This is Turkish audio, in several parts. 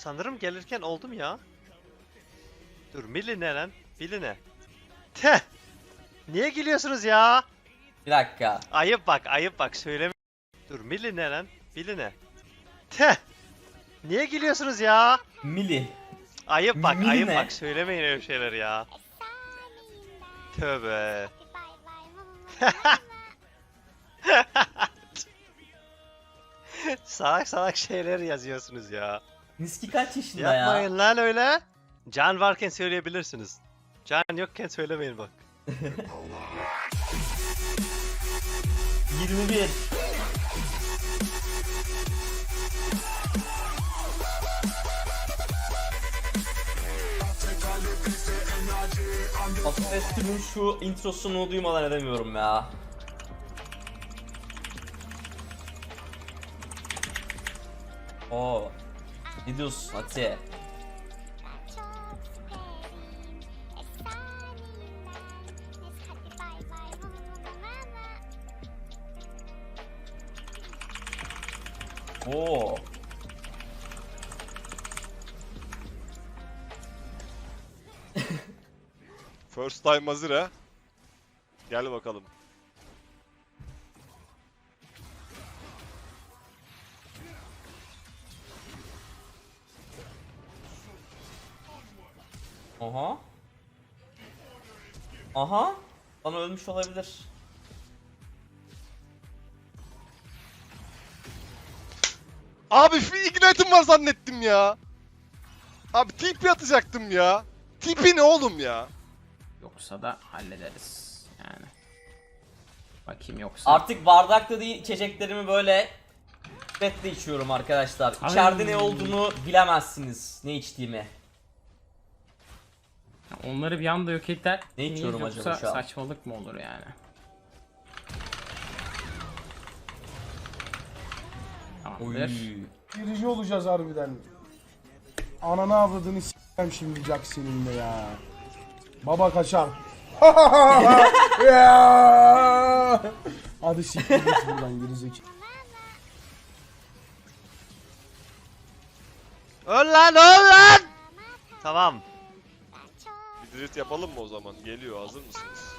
Sanırım gelirken oldum ya. Dur Milli ne lan? Billy ne? Teh! Niye gülüyorsunuz ya? Bir dakika. Ayıp bak ayıp bak söyleme. Dur Milli ne lan? Billy ne? Teh! Niye gülüyorsunuz ya? Mili. Ayıp bak Milli ayıp ne? bak söylemeyin öyle şeyler ya. Tövbe. salak salak şeyler yazıyorsunuz ya. Niski kaç yaşında ya? Yapmayın lan öyle. Can varken söyleyebilirsiniz. Can yokken söylemeyin bak. 21. Afetti'nin şu introsunu duymadan edemiyorum ya. Oo. Gidiyorsun Ati. Oo. First time hazır ha. Gel bakalım. Aha. Aha. Bana ölmüş olabilir. Abi fi- ignite'ım var zannettim ya. Abi TP atacaktım ya. TP ne oğlum ya? Yoksa da hallederiz yani. Bakayım yoksa. Artık bardakta değil içeceklerimi böyle pipetle içiyorum arkadaşlar. Ay. İçeride ne olduğunu bilemezsiniz ne içtiğimi. Onları bir anda yok eder. Ne içiyorum acaba şu an? saçmalık mı olur yani? Tamamdır. Birinci olacağız harbiden. Ananı avradını s**em şimdi Jack seninle ya. Baba kaçar. Ya! Hadi siktir git buradan gerizekalı. Öl lan öl lan! Tamam. Drift yapalım mı o zaman? Geliyor hazır mısınız?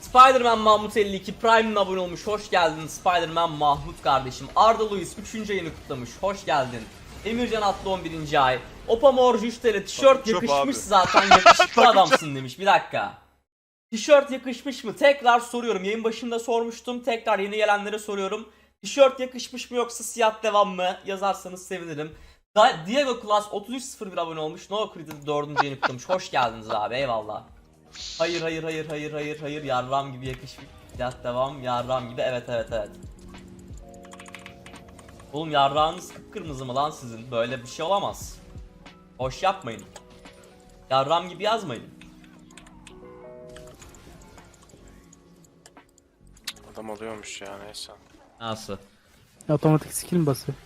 Spider-Man Mahmut 52 Prime'ın abone olmuş. Hoş geldin Spider-Man Mahmut kardeşim. Arda Luis 3. ayını kutlamış. Hoş geldin. Emircan Atlı 11. ay. Opamor Jüştel'e tişört Çöp yakışmış abi. zaten yakışıklı adamsın demiş. Bir dakika. Tişört yakışmış mı? Tekrar soruyorum. Yayın başında sormuştum. Tekrar yeni gelenlere soruyorum. Tişört yakışmış mı yoksa siyah devam mı? Yazarsanız sevinirim. Da Diego Class 3301 abone olmuş. No Credit 4. ayını kutlamış. Hoş geldiniz abi. Eyvallah. Hayır hayır hayır hayır hayır hayır yarram gibi yakışmış. Ya devam yarram gibi evet evet evet. Oğlum yarrağınız kıpkırmızı mı lan sizin? Böyle bir şey olamaz. Hoş yapmayın. Yarram gibi yazmayın. Adam oluyormuş ya neyse. Nasıl? Otomatik skill mi basıyor?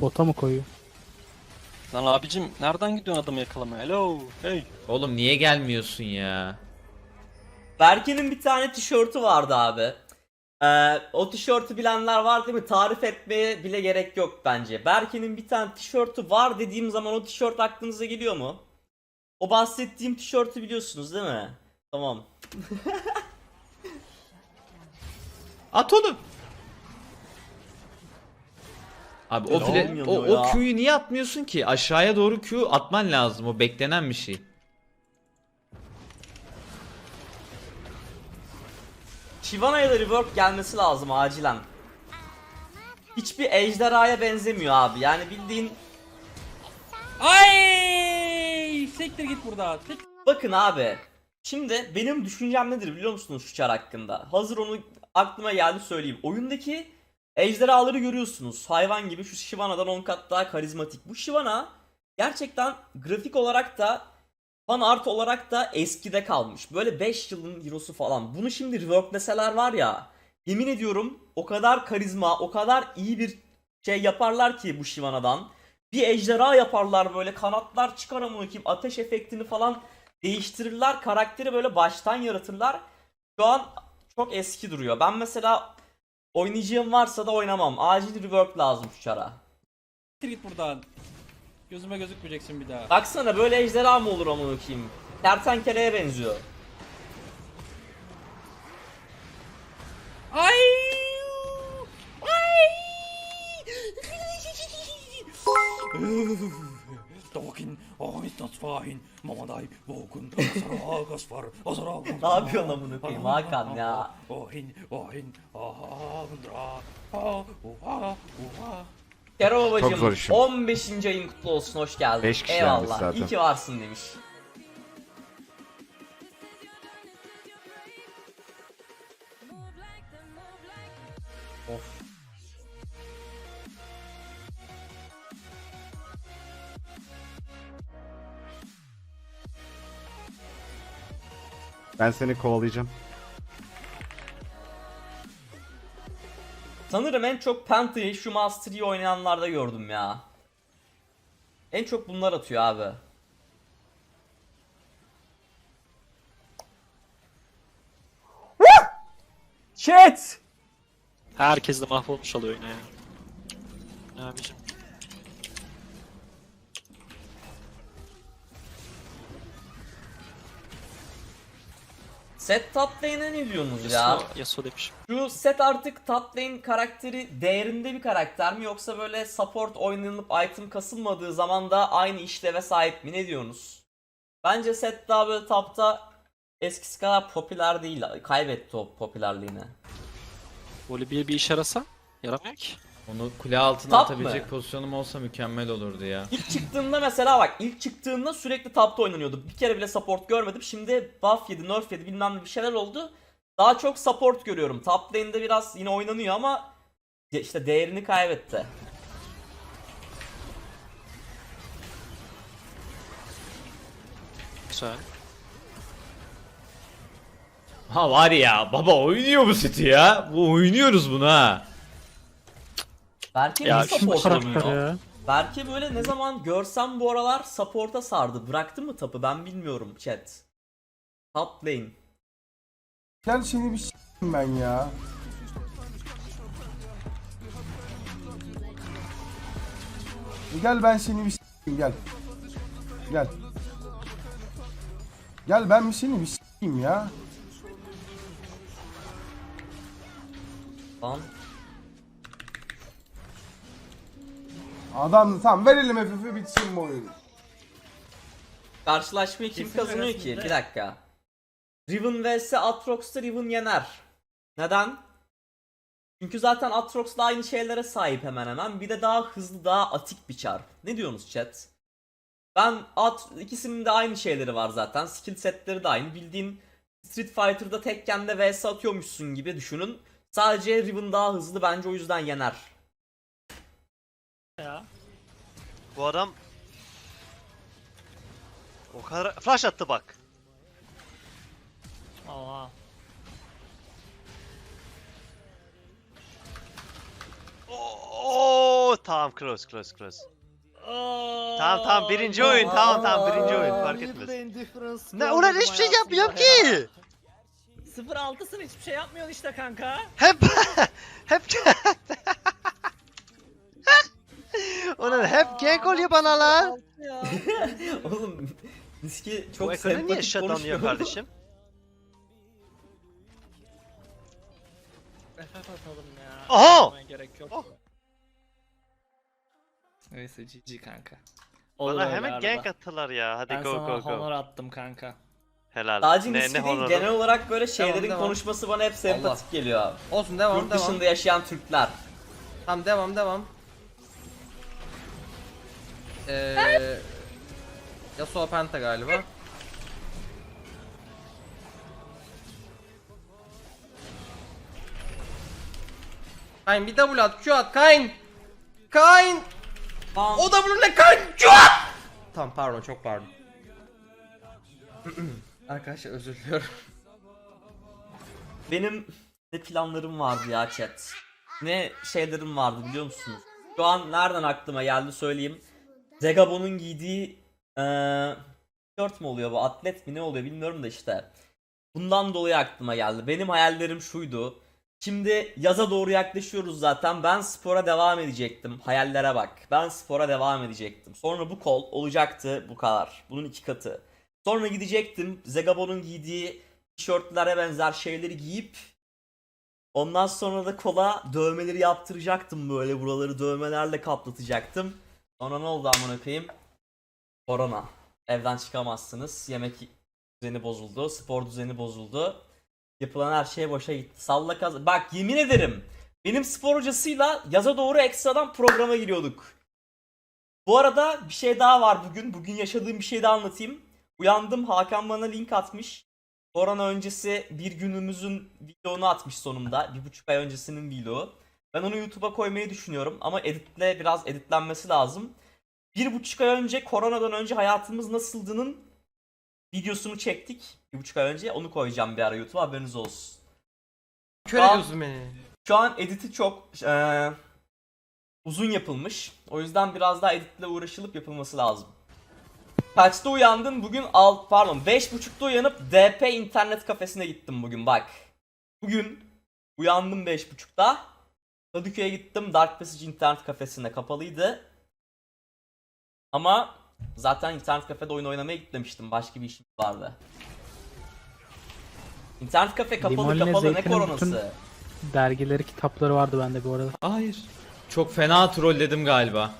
Bota mı koyuyor? Lan abicim nereden gidiyorsun adamı yakalamaya? Hello. Hey. Oğlum niye gelmiyorsun ya? Berke'nin bir tane tişörtü vardı abi. Ee, o tişörtü bilenler var değil mi? Tarif etmeye bile gerek yok bence. Berke'nin bir tane tişörtü var dediğim zaman o tişört aklınıza geliyor mu? O bahsettiğim tişörtü biliyorsunuz değil mi? Tamam. At onu. Abi o, file, o, o Q'yu niye atmıyorsun ki? Aşağıya doğru Q atman lazım. O beklenen bir şey. Shivana'ya da rework gelmesi lazım acilen. Hiçbir ejderhaya benzemiyor abi. Yani bildiğin Ay! Siktir git buradan. Sik- Bakın abi. Şimdi benim düşüncem nedir biliyor musunuz şu çar hakkında? Hazır onu aklıma geldi söyleyeyim. Oyundaki ejderhaları görüyorsunuz. Hayvan gibi şu Shivana'dan 10 kat daha karizmatik. Bu Shivana gerçekten grafik olarak da fan art olarak da eskide kalmış. Böyle 5 yılın hero'su falan. Bunu şimdi reworkleseler var ya. Yemin ediyorum o kadar karizma, o kadar iyi bir şey yaparlar ki bu Shivana'dan. Bir ejderha yaparlar böyle kanatlar çıkar ama kim ateş efektini falan değiştirirler. Karakteri böyle baştan yaratırlar. Şu an çok eski duruyor. Ben mesela Oynayacağım varsa da oynamam. Acil rework lazım şu çara. Git buradan. Gözüme gözükmeyeceksin bir daha. Baksana böyle ejderha mı olur amına koyayım? Kertenkeleye benziyor. Ay! Tolkien, ist das fein, Mamadai, Woken, Asara, Gaspar, Asara, Ne yapıyorsun amına koyayım Hakan ya? Ohin, ohin, aha, dra, ha, uha, uha. Kero Çok zor babacım işim. 15. ayın kutlu olsun hoş geldin. Beş kişi gelmiş Eyvallah. zaten. İyi ki varsın demiş. Of. Ben seni kovalayacağım. Sanırım en çok Pantheon'ı şu Mastery'i oynayanlarda gördüm ya. En çok bunlar atıyor abi. Chat! Herkes de mahvolmuş oluyor yine ya. Abicim? Set top lane'e ne diyorsunuz ya? Yasuo, Yasuo demiş. Şu set artık top lane karakteri değerinde bir karakter mi yoksa böyle support oynanıp item kasılmadığı zaman da aynı işleve sahip mi ne diyorsunuz? Bence set daha böyle topta eskisi kadar popüler değil. Kaybetti o popülerliğini. Böyle bir bir işe yarasa yaramıyor ki. Onu kule altına Tap atabilecek mı? pozisyonum olsa mükemmel olurdu ya. İlk çıktığında mesela bak ilk çıktığında sürekli tapta oynanıyordu. Bir kere bile support görmedim. Şimdi buff yedi, nerf yedi bilmem ne bir şeyler oldu. Daha çok support görüyorum. Top lane'de biraz yine oynanıyor ama işte değerini kaybetti. Güzel. Ha var ya baba oynuyor bu seti ya. Bu oynuyoruz bunu ha. Belki Ya şu support ya. Belki böyle ne zaman görsem bu aralar support'a sardı. Bıraktı mı tapı ben bilmiyorum chat. Top lane. Gel seni bir s**eyim ben ya. Gel ben seni bir s**eyim gel. Gel. Gel ben bir seni bir s**eyim ya. Lan. Adam tamam verelim FF'i bitsin bu oyun. Karşılaşmayı kim kazanıyor ki? Bir dakika. Riven vs Atrox'ta Riven yener. Neden? Çünkü zaten Atrox'la aynı şeylere sahip hemen hemen. Bir de daha hızlı, daha atik bir çar. Ne diyorsunuz chat? Ben at ikisinin de aynı şeyleri var zaten. Skill setleri de aynı. Bildiğin Street Fighter'da Tekken'de vs atıyormuşsun gibi düşünün. Sadece Riven daha hızlı bence o yüzden yener. Bu adam o kadar flash attı bak. Oo, tamam close close close. Tamam tamam birinci oyun tamam tamam birinci oyun fark etmez. Ne ulan hiçbir şey yapmıyorum ki. 0-6'sın hiçbir şey yapmıyorsun işte kanka. Hep hep Gank oluyor bana lan. Oğlum Niski Bu çok ekranı niye sempatik konuşuyor. kardeşim? FF atalım ya. Aha! Gerek yok. Oh. Neyse GG kanka. Bana hemen gank attılar ya. Hadi Ben go sana go go. honor attım kanka. Helal. Sadece ne değil honoru? genel olarak böyle şeylerin devam. konuşması bana hep sempatik geliyor abi. Olsun devam Yurt devam. dışında yaşayan Türkler. Tamam devam devam. Eee Yasuo Penta galiba. Kayn bir W at, Q at, Kayn! Kayn! Tamam. O W ne Kayn? Q at! Tamam pardon çok pardon. Arkadaşlar özür diliyorum. Benim ne planlarım vardı ya chat. Ne şeylerim vardı biliyor musunuz? Şu an nereden aklıma geldi söyleyeyim. Zegabon'un giydiği eee tişört mü oluyor bu atlet mi ne oluyor bilmiyorum da işte. Bundan dolayı aklıma geldi. Benim hayallerim şuydu. Şimdi yaza doğru yaklaşıyoruz zaten. Ben spora devam edecektim. Hayallere bak. Ben spora devam edecektim. Sonra bu kol olacaktı bu kadar. Bunun iki katı. Sonra gidecektim. Zegabon'un giydiği tişörtlere benzer şeyleri giyip ondan sonra da kola dövmeleri yaptıracaktım böyle. Buraları dövmelerle kaplatacaktım. Sonra ne oldu amına koyayım? Korona. Evden çıkamazsınız. Yemek düzeni bozuldu. Spor düzeni bozuldu. Yapılan her şey boşa gitti. Salla kaz... Bak yemin ederim. Benim spor hocasıyla yaza doğru ekstradan programa giriyorduk. Bu arada bir şey daha var bugün. Bugün yaşadığım bir şey daha anlatayım. Uyandım Hakan bana link atmış. Korona öncesi bir günümüzün videonu atmış sonunda. Bir buçuk ay öncesinin vlogu. Ben onu YouTube'a koymayı düşünüyorum ama editle biraz editlenmesi lazım. Bir buçuk ay önce koronadan önce hayatımız nasıldığının videosunu çektik. Bir buçuk ay önce onu koyacağım bir ara YouTube'a haberiniz olsun. Kör Tamam. ediyorsun beni. Şu an editi çok eee, uzun yapılmış. O yüzden biraz daha editle uğraşılıp yapılması lazım. Kaçta uyandın? Bugün al pardon 5.30'da uyanıp DP internet kafesine gittim bugün bak. Bugün uyandım 5.30'da. Kadıköy'e gittim Dark Passage internet kafesine kapalıydı. Ama zaten internet kafede oyun oynamaya gitmemiştim. Başka bir işim vardı. İnternet kafe kapalı Limonle kapalı ne koronası? Dergileri, kitapları vardı bende bu arada. Hayır. Çok fena trolledim galiba.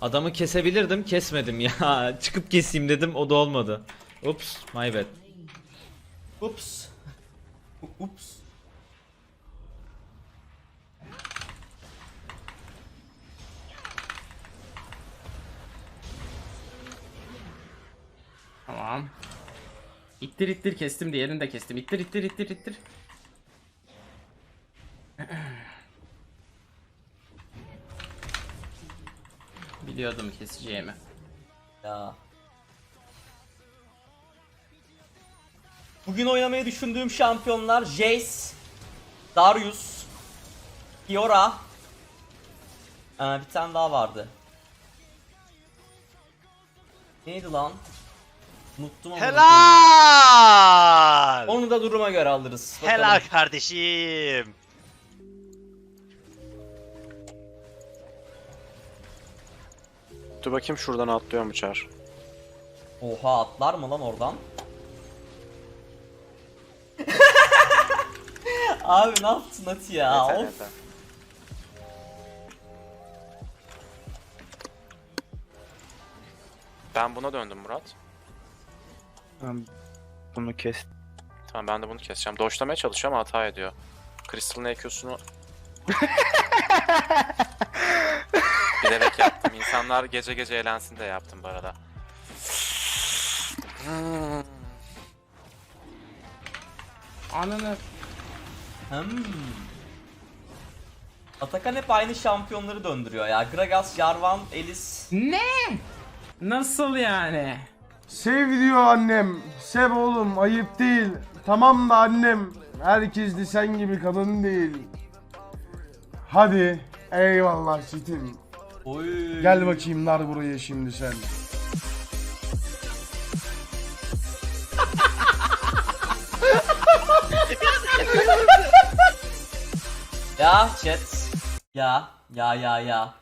Adamı kesebilirdim, kesmedim ya. Çıkıp keseyim dedim, o da olmadı. Ups, my bad. Ups. Ups. Tamam. İttir ittir kestim diğerini de kestim. İttir ittir ittir ittir. Biliyordum keseceğimi. Ya. Bugün oynamayı düşündüğüm şampiyonlar Jace, Darius, Fiora. Ee, bir tane daha vardı. Neydi lan? Unuttum ama. Helal. Onu da duruma göre alırız. Bakalım. Helal kardeşim. Dur bakayım şuradan atlıyor mu çar? Oha atlar mı lan oradan? Abi ne yaptın Ati ya? Yeter, of. yeter. Ben buna döndüm Murat. Bunu kes. Tamam ben de bunu keseceğim. Doşlamaya çalışıyorum ama hata ediyor. Crystal'ın EQ'sunu bilerek yaptım. İnsanlar gece gece eğlensin de yaptım bu arada. Hmm. Ananı. Hmm. Atakan hep aynı şampiyonları döndürüyor ya. Gragas, Jarvan, Elis. Ne? Nasıl yani? Sev diyor annem. Sev oğlum ayıp değil. Tamam da annem. Herkes de sen gibi kadın değil. Hadi. Eyvallah çitim. Oy. Gel bakayım nar buraya şimdi sen. Ya chat. Ya ya ya ya.